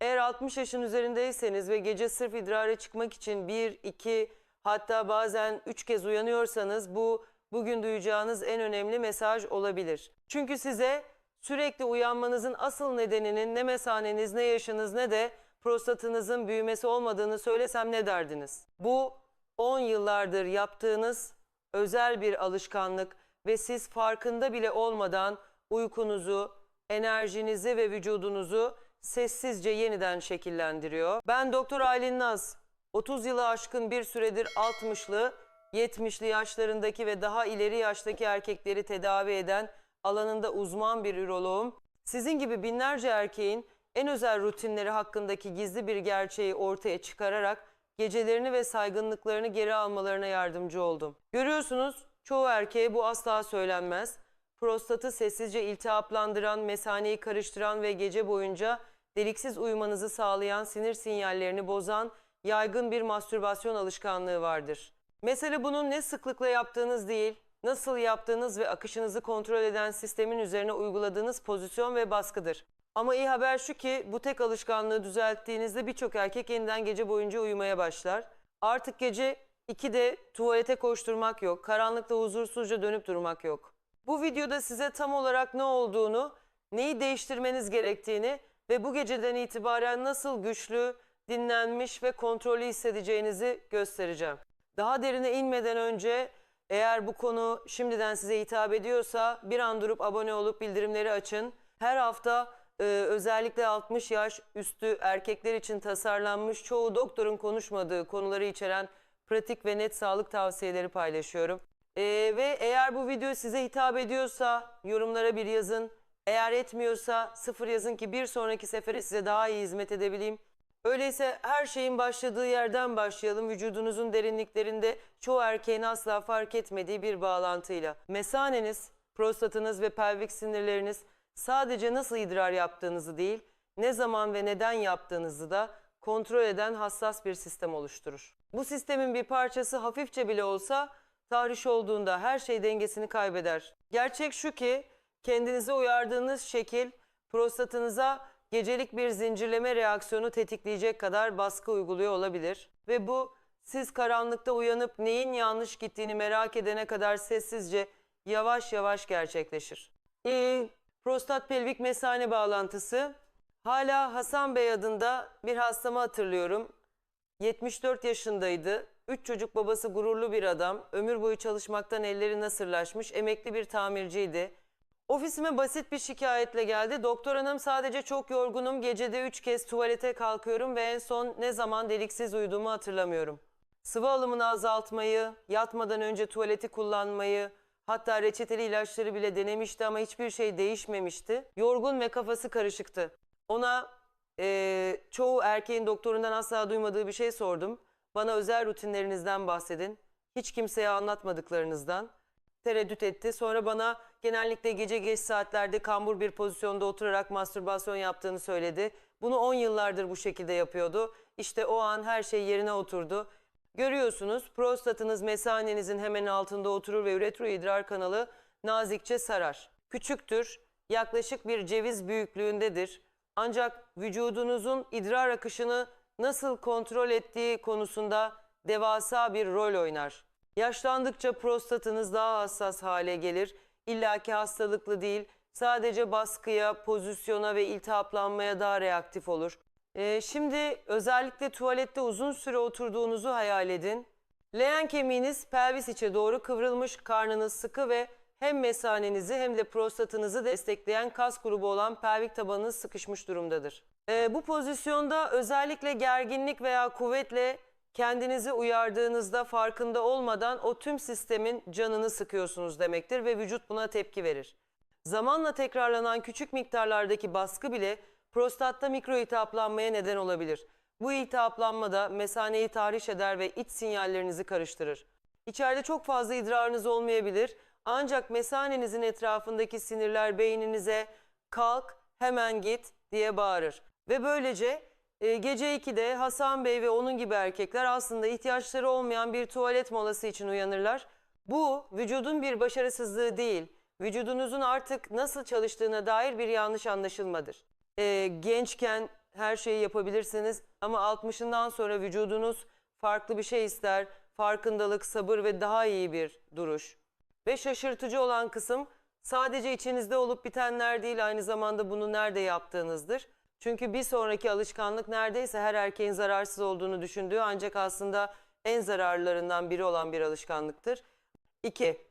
Eğer 60 yaşın üzerindeyseniz ve gece sırf idrara çıkmak için 1, 2 hatta bazen 3 kez uyanıyorsanız bu bugün duyacağınız en önemli mesaj olabilir. Çünkü size sürekli uyanmanızın asıl nedeninin ne mesaneniz ne yaşınız ne de prostatınızın büyümesi olmadığını söylesem ne derdiniz? Bu 10 yıllardır yaptığınız özel bir alışkanlık ve siz farkında bile olmadan uykunuzu, enerjinizi ve vücudunuzu sessizce yeniden şekillendiriyor. Ben Doktor Aylin Naz. 30 yılı aşkın bir süredir 60'lı, 70'li yaşlarındaki ve daha ileri yaştaki erkekleri tedavi eden alanında uzman bir üroloğum. Sizin gibi binlerce erkeğin en özel rutinleri hakkındaki gizli bir gerçeği ortaya çıkararak gecelerini ve saygınlıklarını geri almalarına yardımcı oldum. Görüyorsunuz çoğu erkeğe bu asla söylenmez. Prostatı sessizce iltihaplandıran, mesaneyi karıştıran ve gece boyunca deliksiz uyumanızı sağlayan sinir sinyallerini bozan yaygın bir mastürbasyon alışkanlığı vardır. Mesele bunun ne sıklıkla yaptığınız değil, nasıl yaptığınız ve akışınızı kontrol eden sistemin üzerine uyguladığınız pozisyon ve baskıdır. Ama iyi haber şu ki bu tek alışkanlığı düzelttiğinizde birçok erkek yeniden gece boyunca uyumaya başlar. Artık gece 2'de tuvalete koşturmak yok, karanlıkta huzursuzca dönüp durmak yok. Bu videoda size tam olarak ne olduğunu, neyi değiştirmeniz gerektiğini ve bu geceden itibaren nasıl güçlü, dinlenmiş ve kontrollü hissedeceğinizi göstereceğim. Daha derine inmeden önce eğer bu konu şimdiden size hitap ediyorsa bir an durup abone olup bildirimleri açın. Her hafta e, özellikle 60 yaş üstü erkekler için tasarlanmış çoğu doktorun konuşmadığı konuları içeren pratik ve net sağlık tavsiyeleri paylaşıyorum. E, ve eğer bu video size hitap ediyorsa yorumlara bir yazın. Eğer etmiyorsa sıfır yazın ki bir sonraki sefere size daha iyi hizmet edebileyim. Öyleyse her şeyin başladığı yerden başlayalım. Vücudunuzun derinliklerinde çoğu erkeğin asla fark etmediği bir bağlantıyla. Mesaneniz, prostatınız ve pelvik sinirleriniz sadece nasıl idrar yaptığınızı değil, ne zaman ve neden yaptığınızı da kontrol eden hassas bir sistem oluşturur. Bu sistemin bir parçası hafifçe bile olsa tahriş olduğunda her şey dengesini kaybeder. Gerçek şu ki kendinize uyardığınız şekil prostatınıza gecelik bir zincirleme reaksiyonu tetikleyecek kadar baskı uyguluyor olabilir. Ve bu siz karanlıkta uyanıp neyin yanlış gittiğini merak edene kadar sessizce yavaş yavaş gerçekleşir. Ee, prostat pelvik mesane bağlantısı. Hala Hasan Bey adında bir hastamı hatırlıyorum. 74 yaşındaydı. 3 çocuk babası gururlu bir adam. Ömür boyu çalışmaktan elleri nasırlaşmış. Emekli bir tamirciydi. Ofisime basit bir şikayetle geldi. Doktor hanım sadece çok yorgunum. Gecede 3 kez tuvalete kalkıyorum ve en son ne zaman deliksiz uyuduğumu hatırlamıyorum. Sıvı alımını azaltmayı, yatmadan önce tuvaleti kullanmayı, hatta reçeteli ilaçları bile denemişti ama hiçbir şey değişmemişti. Yorgun ve kafası karışıktı. Ona eee, çoğu erkeğin doktorundan asla duymadığı bir şey sordum. Bana özel rutinlerinizden bahsedin. Hiç kimseye anlatmadıklarınızdan. Tereddüt etti. Sonra bana genellikle gece geç saatlerde kambur bir pozisyonda oturarak mastürbasyon yaptığını söyledi. Bunu 10 yıllardır bu şekilde yapıyordu. İşte o an her şey yerine oturdu. Görüyorsunuz prostatınız mesanenizin hemen altında oturur ve üretroidrar kanalı nazikçe sarar. Küçüktür, yaklaşık bir ceviz büyüklüğündedir. Ancak vücudunuzun idrar akışını nasıl kontrol ettiği konusunda devasa bir rol oynar. Yaşlandıkça prostatınız daha hassas hale gelir. İllaki hastalıklı değil, sadece baskıya, pozisyona ve iltihaplanmaya daha reaktif olur. Ee, şimdi özellikle tuvalette uzun süre oturduğunuzu hayal edin. Leğen kemiğiniz pelvis içe doğru kıvrılmış, karnınız sıkı ve hem mesanenizi hem de prostatınızı destekleyen kas grubu olan pelvik tabanınız sıkışmış durumdadır. Ee, bu pozisyonda özellikle gerginlik veya kuvvetle kendinizi uyardığınızda farkında olmadan o tüm sistemin canını sıkıyorsunuz demektir ve vücut buna tepki verir. Zamanla tekrarlanan küçük miktarlardaki baskı bile prostatta mikro iltihaplanmaya neden olabilir. Bu iltihaplanma da mesaneyi tahriş eder ve iç sinyallerinizi karıştırır. İçeride çok fazla idrarınız olmayabilir ancak mesanenizin etrafındaki sinirler beyninize kalk hemen git diye bağırır. Ve böylece e, gece 2'de Hasan Bey ve onun gibi erkekler aslında ihtiyaçları olmayan bir tuvalet molası için uyanırlar. Bu vücudun bir başarısızlığı değil, vücudunuzun artık nasıl çalıştığına dair bir yanlış anlaşılmadır. E, gençken her şeyi yapabilirsiniz ama 60'ından sonra vücudunuz farklı bir şey ister. Farkındalık, sabır ve daha iyi bir duruş. Ve şaşırtıcı olan kısım sadece içinizde olup bitenler değil aynı zamanda bunu nerede yaptığınızdır. Çünkü bir sonraki alışkanlık neredeyse her erkeğin zararsız olduğunu düşündüğü ancak aslında en zararlarından biri olan bir alışkanlıktır. İki,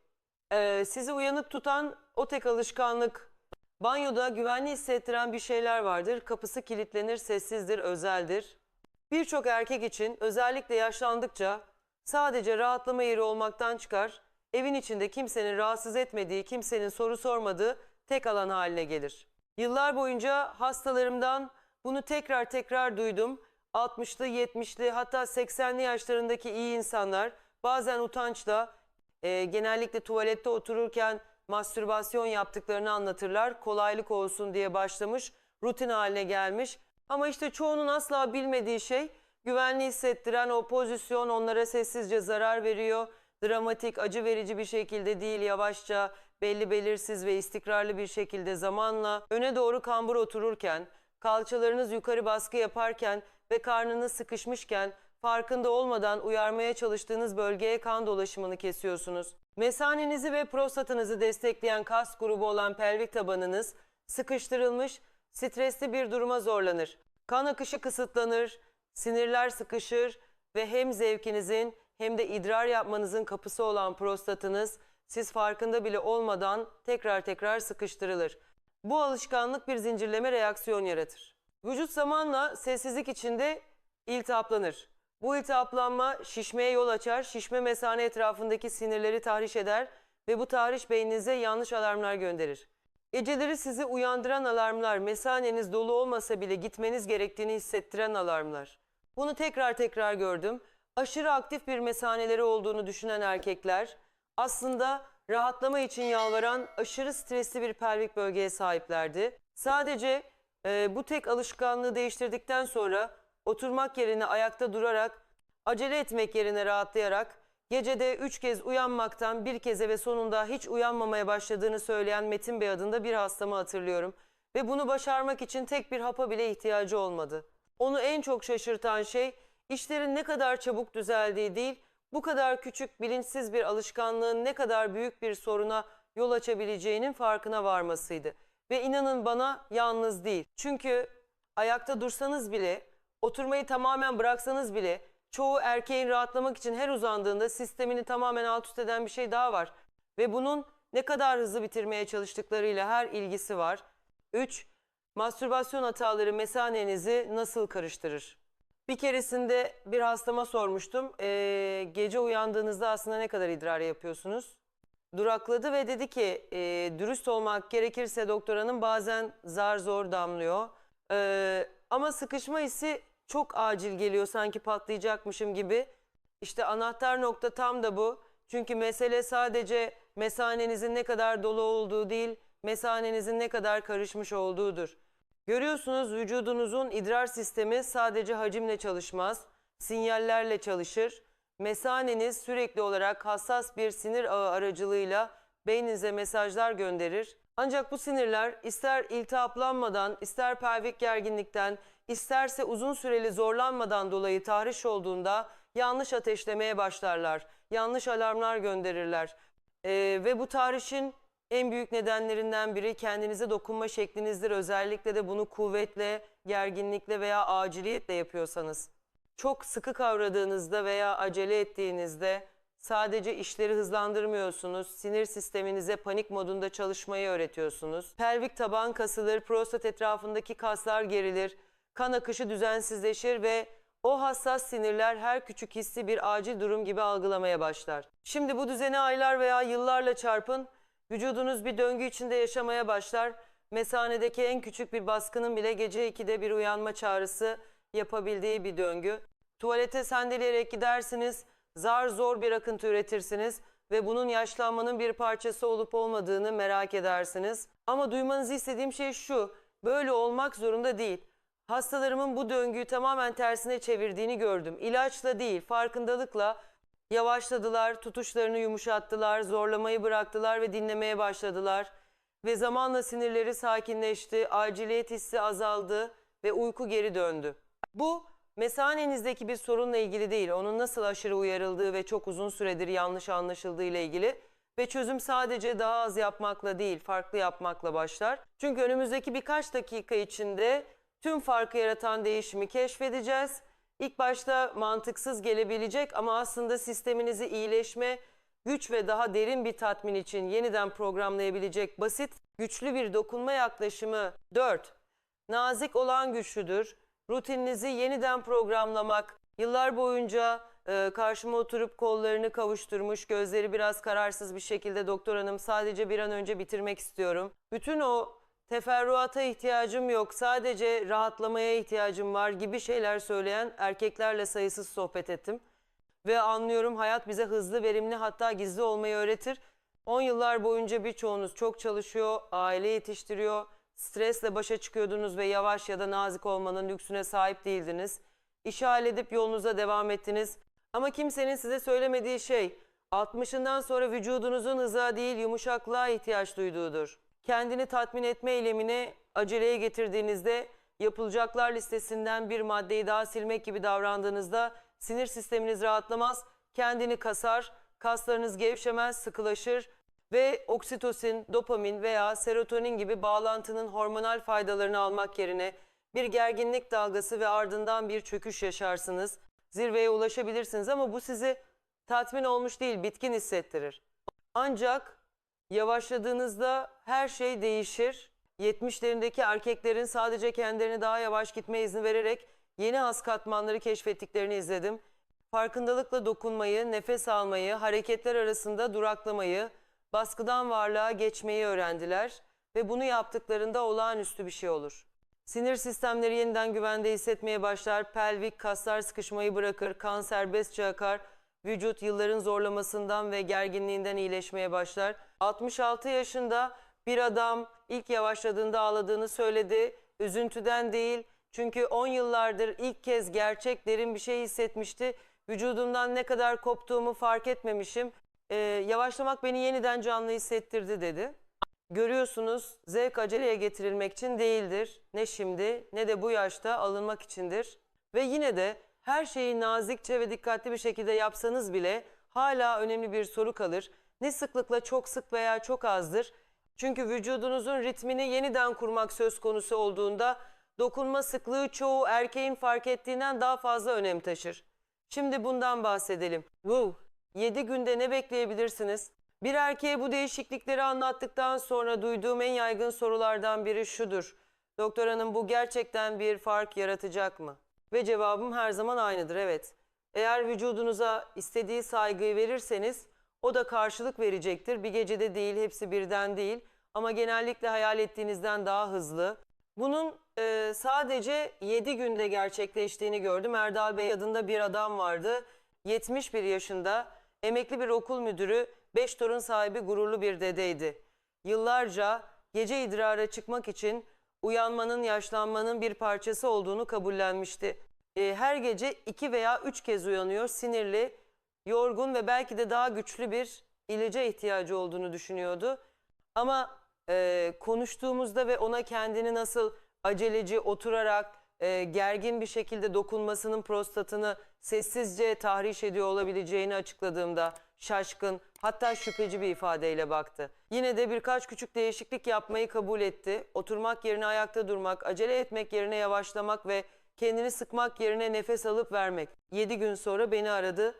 ee, sizi uyanık tutan o tek alışkanlık banyoda güvenli hissettiren bir şeyler vardır. Kapısı kilitlenir, sessizdir, özeldir. Birçok erkek için özellikle yaşlandıkça sadece rahatlama yeri olmaktan çıkar, evin içinde kimsenin rahatsız etmediği, kimsenin soru sormadığı tek alan haline gelir. Yıllar boyunca hastalarımdan bunu tekrar tekrar duydum. 60'lı, 70'li hatta 80'li yaşlarındaki iyi insanlar bazen utançla e, genellikle tuvalette otururken mastürbasyon yaptıklarını anlatırlar. Kolaylık olsun diye başlamış, rutin haline gelmiş. Ama işte çoğunun asla bilmediği şey güvenli hissettiren o pozisyon onlara sessizce zarar veriyor. Dramatik, acı verici bir şekilde değil yavaşça belli belirsiz ve istikrarlı bir şekilde zamanla öne doğru kambur otururken, kalçalarınız yukarı baskı yaparken ve karnınız sıkışmışken farkında olmadan uyarmaya çalıştığınız bölgeye kan dolaşımını kesiyorsunuz. Mesanenizi ve prostatınızı destekleyen kas grubu olan pelvik tabanınız sıkıştırılmış, stresli bir duruma zorlanır. Kan akışı kısıtlanır, sinirler sıkışır ve hem zevkinizin hem de idrar yapmanızın kapısı olan prostatınız siz farkında bile olmadan tekrar tekrar sıkıştırılır. Bu alışkanlık bir zincirleme reaksiyon yaratır. Vücut zamanla sessizlik içinde iltihaplanır. Bu iltihaplanma şişmeye yol açar, şişme mesane etrafındaki sinirleri tahriş eder ve bu tahriş beyninize yanlış alarmlar gönderir. Geceleri sizi uyandıran alarmlar, mesaneniz dolu olmasa bile gitmeniz gerektiğini hissettiren alarmlar. Bunu tekrar tekrar gördüm. Aşırı aktif bir mesaneleri olduğunu düşünen erkekler aslında rahatlama için yalvaran aşırı stresli bir pelvik bölgeye sahiplerdi. Sadece e, bu tek alışkanlığı değiştirdikten sonra oturmak yerine ayakta durarak, acele etmek yerine rahatlayarak, gecede üç kez uyanmaktan bir keze ve sonunda hiç uyanmamaya başladığını söyleyen Metin Bey adında bir hastamı hatırlıyorum. Ve bunu başarmak için tek bir hapa bile ihtiyacı olmadı. Onu en çok şaşırtan şey işlerin ne kadar çabuk düzeldiği değil, bu kadar küçük bilinçsiz bir alışkanlığın ne kadar büyük bir soruna yol açabileceğinin farkına varmasıydı. Ve inanın bana yalnız değil. Çünkü ayakta dursanız bile, oturmayı tamamen bıraksanız bile çoğu erkeğin rahatlamak için her uzandığında sistemini tamamen alt üst eden bir şey daha var. Ve bunun ne kadar hızlı bitirmeye çalıştıklarıyla her ilgisi var. 3. Mastürbasyon hataları mesanenizi nasıl karıştırır? Bir keresinde bir hastama sormuştum. Ee, gece uyandığınızda aslında ne kadar idrar yapıyorsunuz? Durakladı ve dedi ki e, dürüst olmak gerekirse doktor hanım bazen zar zor damlıyor. Ee, ama sıkışma hissi çok acil geliyor sanki patlayacakmışım gibi. İşte anahtar nokta tam da bu. Çünkü mesele sadece mesanenizin ne kadar dolu olduğu değil, mesanenizin ne kadar karışmış olduğudur. Görüyorsunuz vücudunuzun idrar sistemi sadece hacimle çalışmaz, sinyallerle çalışır. Mesaneniz sürekli olarak hassas bir sinir ağı aracılığıyla beyninize mesajlar gönderir. Ancak bu sinirler ister iltihaplanmadan, ister pelvik gerginlikten, isterse uzun süreli zorlanmadan dolayı tahriş olduğunda yanlış ateşlemeye başlarlar. Yanlış alarmlar gönderirler. Ee, ve bu tahrişin en büyük nedenlerinden biri kendinize dokunma şeklinizdir. Özellikle de bunu kuvvetle, gerginlikle veya aciliyetle yapıyorsanız. Çok sıkı kavradığınızda veya acele ettiğinizde sadece işleri hızlandırmıyorsunuz. Sinir sisteminize panik modunda çalışmayı öğretiyorsunuz. Pelvik taban kasılır, prostat etrafındaki kaslar gerilir, kan akışı düzensizleşir ve o hassas sinirler her küçük hissi bir acil durum gibi algılamaya başlar. Şimdi bu düzeni aylar veya yıllarla çarpın. Vücudunuz bir döngü içinde yaşamaya başlar. Mesanedeki en küçük bir baskının bile gece 2'de bir uyanma çağrısı yapabildiği bir döngü. Tuvalete sendeleyerek gidersiniz, zar zor bir akıntı üretirsiniz ve bunun yaşlanmanın bir parçası olup olmadığını merak edersiniz. Ama duymanızı istediğim şey şu, böyle olmak zorunda değil. Hastalarımın bu döngüyü tamamen tersine çevirdiğini gördüm. İlaçla değil, farkındalıkla Yavaşladılar, tutuşlarını yumuşattılar, zorlamayı bıraktılar ve dinlemeye başladılar. Ve zamanla sinirleri sakinleşti, aciliyet hissi azaldı ve uyku geri döndü. Bu mesanenizdeki bir sorunla ilgili değil. Onun nasıl aşırı uyarıldığı ve çok uzun süredir yanlış anlaşıldığı ile ilgili. Ve çözüm sadece daha az yapmakla değil, farklı yapmakla başlar. Çünkü önümüzdeki birkaç dakika içinde tüm farkı yaratan değişimi keşfedeceğiz. İlk başta mantıksız gelebilecek ama aslında sisteminizi iyileşme, güç ve daha derin bir tatmin için yeniden programlayabilecek basit, güçlü bir dokunma yaklaşımı 4. Nazik olan güçlüdür. Rutininizi yeniden programlamak, yıllar boyunca e, karşıma oturup kollarını kavuşturmuş, gözleri biraz kararsız bir şekilde doktor hanım sadece bir an önce bitirmek istiyorum. Bütün o teferruata ihtiyacım yok, sadece rahatlamaya ihtiyacım var gibi şeyler söyleyen erkeklerle sayısız sohbet ettim. Ve anlıyorum hayat bize hızlı, verimli hatta gizli olmayı öğretir. 10 yıllar boyunca birçoğunuz çok çalışıyor, aile yetiştiriyor, stresle başa çıkıyordunuz ve yavaş ya da nazik olmanın lüksüne sahip değildiniz. İşi halledip yolunuza devam ettiniz. Ama kimsenin size söylemediği şey 60'ından sonra vücudunuzun hıza değil yumuşaklığa ihtiyaç duyduğudur. Kendini tatmin etme eylemini aceleye getirdiğinizde yapılacaklar listesinden bir maddeyi daha silmek gibi davrandığınızda sinir sisteminiz rahatlamaz, kendini kasar, kaslarınız gevşemez, sıkılaşır ve oksitosin, dopamin veya serotonin gibi bağlantının hormonal faydalarını almak yerine bir gerginlik dalgası ve ardından bir çöküş yaşarsınız. Zirveye ulaşabilirsiniz ama bu sizi tatmin olmuş değil, bitkin hissettirir. Ancak yavaşladığınızda her şey değişir. 70'lerindeki erkeklerin sadece kendilerine daha yavaş gitme izni vererek yeni has katmanları keşfettiklerini izledim. Farkındalıkla dokunmayı, nefes almayı, hareketler arasında duraklamayı, baskıdan varlığa geçmeyi öğrendiler ve bunu yaptıklarında olağanüstü bir şey olur. Sinir sistemleri yeniden güvende hissetmeye başlar, pelvik kaslar sıkışmayı bırakır, kan serbestçe akar, vücut yılların zorlamasından ve gerginliğinden iyileşmeye başlar. 66 yaşında bir adam ilk yavaşladığında ağladığını söyledi. Üzüntüden değil çünkü 10 yıllardır ilk kez gerçek derin bir şey hissetmişti. Vücudumdan ne kadar koptuğumu fark etmemişim. Ee, yavaşlamak beni yeniden canlı hissettirdi dedi. Görüyorsunuz zevk aceleye getirilmek için değildir. Ne şimdi ne de bu yaşta alınmak içindir. Ve yine de her şeyi nazikçe ve dikkatli bir şekilde yapsanız bile hala önemli bir soru kalır. Ne sıklıkla çok sık veya çok azdır. Çünkü vücudunuzun ritmini yeniden kurmak söz konusu olduğunda dokunma sıklığı çoğu erkeğin fark ettiğinden daha fazla önem taşır. Şimdi bundan bahsedelim. Wow. 7 günde ne bekleyebilirsiniz? Bir erkeğe bu değişiklikleri anlattıktan sonra duyduğum en yaygın sorulardan biri şudur. Doktor hanım bu gerçekten bir fark yaratacak mı? Ve cevabım her zaman aynıdır evet. Eğer vücudunuza istediği saygıyı verirseniz o da karşılık verecektir. Bir gecede değil hepsi birden değil ama genellikle hayal ettiğinizden daha hızlı. Bunun e, sadece 7 günde gerçekleştiğini gördüm. Erdal Bey adında bir adam vardı. 71 yaşında emekli bir okul müdürü, 5 torun sahibi gururlu bir dedeydi. Yıllarca gece idrara çıkmak için uyanmanın, yaşlanmanın bir parçası olduğunu kabullenmişti. E, her gece iki veya üç kez uyanıyor, sinirli, yorgun ve belki de daha güçlü bir ilaca ihtiyacı olduğunu düşünüyordu. Ama e, konuştuğumuzda ve ona kendini nasıl aceleci oturarak e, gergin bir şekilde dokunmasının prostatını sessizce tahriş ediyor olabileceğini açıkladığımda şaşkın hatta şüpheci bir ifadeyle baktı. Yine de birkaç küçük değişiklik yapmayı kabul etti. Oturmak yerine ayakta durmak, acele etmek yerine yavaşlamak ve kendini sıkmak yerine nefes alıp vermek. 7 gün sonra beni aradı.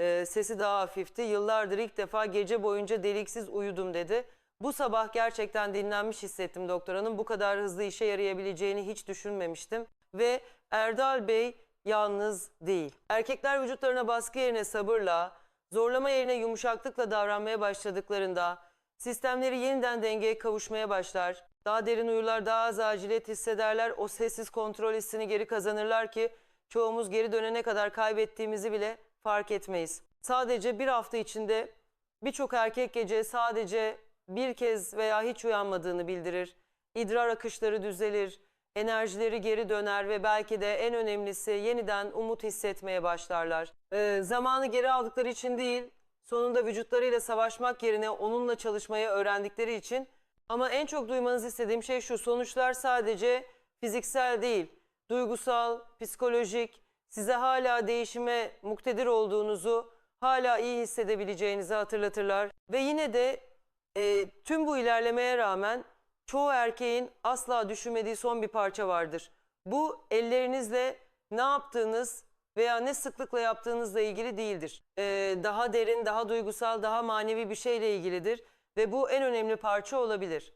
Ee, sesi daha hafifti. Yıllardır ilk defa gece boyunca deliksiz uyudum dedi. Bu sabah gerçekten dinlenmiş hissettim doktor hanım. Bu kadar hızlı işe yarayabileceğini hiç düşünmemiştim. Ve Erdal Bey yalnız değil. Erkekler vücutlarına baskı yerine sabırla, zorlama yerine yumuşaklıkla davranmaya başladıklarında sistemleri yeniden dengeye kavuşmaya başlar. Daha derin uyular, daha az aciliyet hissederler. O sessiz kontrol hissini geri kazanırlar ki çoğumuz geri dönene kadar kaybettiğimizi bile fark etmeyiz. Sadece bir hafta içinde birçok erkek gece sadece bir kez veya hiç uyanmadığını bildirir. İdrar akışları düzelir, enerjileri geri döner ve belki de en önemlisi yeniden umut hissetmeye başlarlar. Ee, zamanı geri aldıkları için değil, sonunda vücutlarıyla savaşmak yerine onunla çalışmayı öğrendikleri için ama en çok duymanızı istediğim şey şu, sonuçlar sadece fiziksel değil, duygusal, psikolojik, size hala değişime muktedir olduğunuzu, hala iyi hissedebileceğinizi hatırlatırlar. Ve yine de e, tüm bu ilerlemeye rağmen çoğu erkeğin asla düşünmediği son bir parça vardır. Bu ellerinizle ne yaptığınız veya ne sıklıkla yaptığınızla ilgili değildir. E, daha derin, daha duygusal, daha manevi bir şeyle ilgilidir. Ve bu en önemli parça olabilir.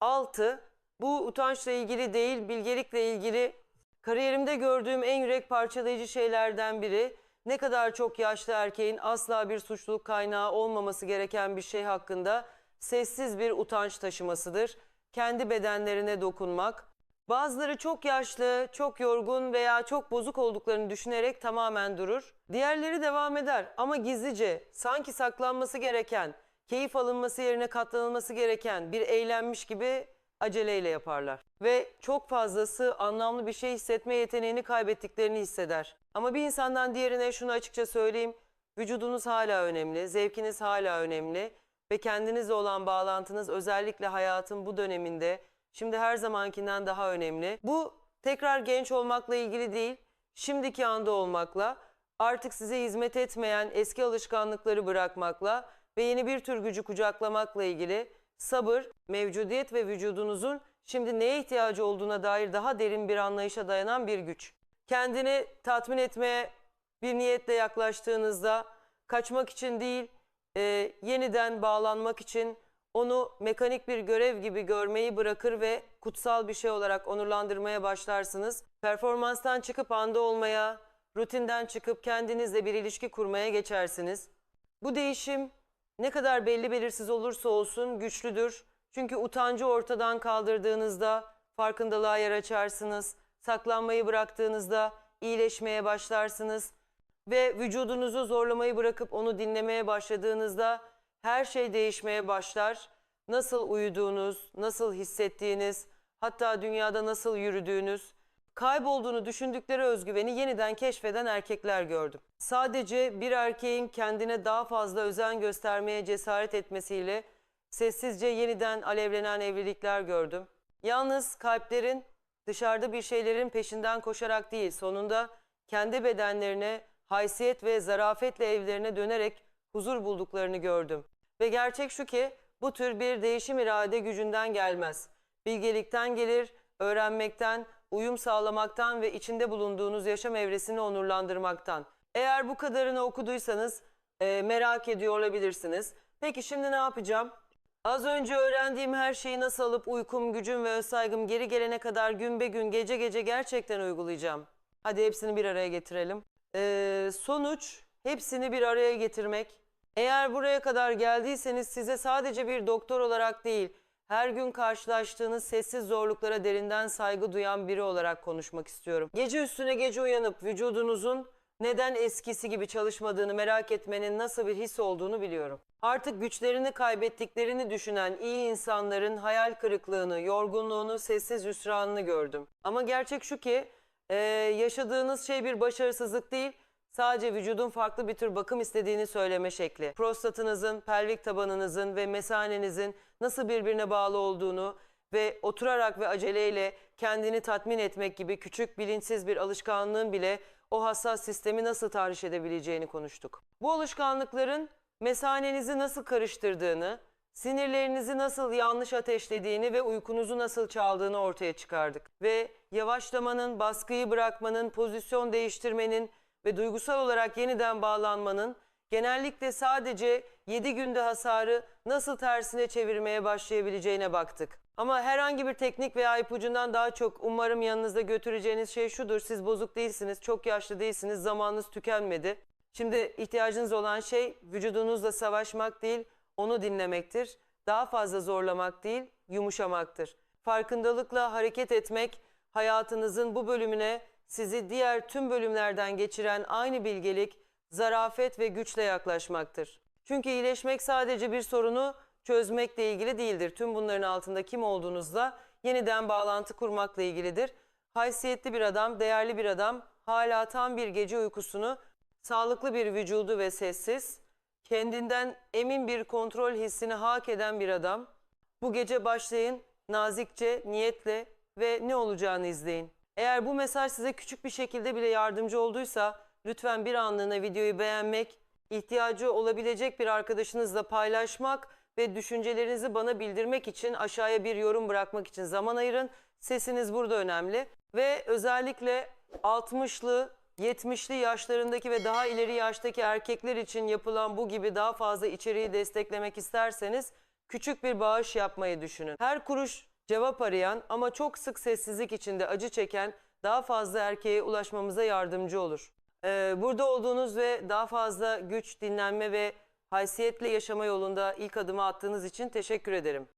Altı, bu utançla ilgili değil, bilgelikle ilgili kariyerimde gördüğüm en yürek parçalayıcı şeylerden biri. Ne kadar çok yaşlı erkeğin asla bir suçluluk kaynağı olmaması gereken bir şey hakkında sessiz bir utanç taşımasıdır. Kendi bedenlerine dokunmak. Bazıları çok yaşlı, çok yorgun veya çok bozuk olduklarını düşünerek tamamen durur. Diğerleri devam eder ama gizlice, sanki saklanması gereken, keyif alınması yerine katlanılması gereken bir eğlenmiş gibi aceleyle yaparlar. Ve çok fazlası anlamlı bir şey hissetme yeteneğini kaybettiklerini hisseder. Ama bir insandan diğerine şunu açıkça söyleyeyim. Vücudunuz hala önemli, zevkiniz hala önemli ve kendinizle olan bağlantınız özellikle hayatın bu döneminde şimdi her zamankinden daha önemli. Bu tekrar genç olmakla ilgili değil, şimdiki anda olmakla, artık size hizmet etmeyen eski alışkanlıkları bırakmakla ve yeni bir tür gücü kucaklamakla ilgili sabır, mevcudiyet ve vücudunuzun şimdi neye ihtiyacı olduğuna dair daha derin bir anlayışa dayanan bir güç. Kendini tatmin etmeye bir niyetle yaklaştığınızda kaçmak için değil, e, yeniden bağlanmak için onu mekanik bir görev gibi görmeyi bırakır ve kutsal bir şey olarak onurlandırmaya başlarsınız. Performanstan çıkıp anda olmaya, rutinden çıkıp kendinizle bir ilişki kurmaya geçersiniz. Bu değişim ne kadar belli belirsiz olursa olsun güçlüdür. Çünkü utancı ortadan kaldırdığınızda farkındalığa yer açarsınız. Saklanmayı bıraktığınızda iyileşmeye başlarsınız. Ve vücudunuzu zorlamayı bırakıp onu dinlemeye başladığınızda her şey değişmeye başlar. Nasıl uyuduğunuz, nasıl hissettiğiniz, hatta dünyada nasıl yürüdüğünüz, kaybolduğunu düşündükleri özgüveni yeniden keşfeden erkekler gördüm. Sadece bir erkeğin kendine daha fazla özen göstermeye cesaret etmesiyle sessizce yeniden alevlenen evlilikler gördüm. Yalnız kalplerin dışarıda bir şeylerin peşinden koşarak değil, sonunda kendi bedenlerine, haysiyet ve zarafetle evlerine dönerek huzur bulduklarını gördüm. Ve gerçek şu ki bu tür bir değişim irade gücünden gelmez. Bilgelikten gelir, öğrenmekten, uyum sağlamaktan ve içinde bulunduğunuz yaşam evresini onurlandırmaktan. Eğer bu kadarını okuduysanız e, merak ediyor olabilirsiniz. Peki şimdi ne yapacağım? Az önce öğrendiğim her şeyi nasıl alıp uykum, gücüm ve saygım geri gelene kadar gün be gün, gece gece gerçekten uygulayacağım. Hadi hepsini bir araya getirelim. Ee, sonuç hepsini bir araya getirmek. Eğer buraya kadar geldiyseniz size sadece bir doktor olarak değil, her gün karşılaştığınız sessiz zorluklara derinden saygı duyan biri olarak konuşmak istiyorum. Gece üstüne gece uyanıp vücudunuzun neden eskisi gibi çalışmadığını merak etmenin nasıl bir his olduğunu biliyorum. Artık güçlerini kaybettiklerini düşünen iyi insanların hayal kırıklığını, yorgunluğunu, sessiz hüsranını gördüm. Ama gerçek şu ki e, yaşadığınız şey bir başarısızlık değil, sadece vücudun farklı bir tür bakım istediğini söyleme şekli. Prostatınızın, pelvik tabanınızın ve mesanenizin nasıl birbirine bağlı olduğunu ve oturarak ve aceleyle kendini tatmin etmek gibi küçük bilinçsiz bir alışkanlığın bile o hassas sistemi nasıl tahriş edebileceğini konuştuk. Bu alışkanlıkların mesanenizi nasıl karıştırdığını, sinirlerinizi nasıl yanlış ateşlediğini ve uykunuzu nasıl çaldığını ortaya çıkardık. Ve yavaşlamanın, baskıyı bırakmanın, pozisyon değiştirmenin ve duygusal olarak yeniden bağlanmanın genellikle sadece 7 günde hasarı nasıl tersine çevirmeye başlayabileceğine baktık. Ama herhangi bir teknik veya ipucundan daha çok umarım yanınızda götüreceğiniz şey şudur. Siz bozuk değilsiniz, çok yaşlı değilsiniz, zamanınız tükenmedi. Şimdi ihtiyacınız olan şey vücudunuzla savaşmak değil, onu dinlemektir. Daha fazla zorlamak değil, yumuşamaktır. Farkındalıkla hareket etmek hayatınızın bu bölümüne sizi diğer tüm bölümlerden geçiren aynı bilgelik, zarafet ve güçle yaklaşmaktır. Çünkü iyileşmek sadece bir sorunu çözmekle ilgili değildir. Tüm bunların altında kim olduğunuzla yeniden bağlantı kurmakla ilgilidir. Haysiyetli bir adam, değerli bir adam hala tam bir gece uykusunu, sağlıklı bir vücudu ve sessiz, kendinden emin bir kontrol hissini hak eden bir adam. Bu gece başlayın, nazikçe, niyetle ve ne olacağını izleyin. Eğer bu mesaj size küçük bir şekilde bile yardımcı olduysa lütfen bir anlığına videoyu beğenmek, ihtiyacı olabilecek bir arkadaşınızla paylaşmak ve düşüncelerinizi bana bildirmek için aşağıya bir yorum bırakmak için zaman ayırın. Sesiniz burada önemli ve özellikle 60'lı 70'li yaşlarındaki ve daha ileri yaştaki erkekler için yapılan bu gibi daha fazla içeriği desteklemek isterseniz küçük bir bağış yapmayı düşünün. Her kuruş cevap arayan ama çok sık sessizlik içinde acı çeken daha fazla erkeğe ulaşmamıza yardımcı olur. Ee, burada olduğunuz ve daha fazla güç, dinlenme ve haysiyetle yaşama yolunda ilk adımı attığınız için teşekkür ederim.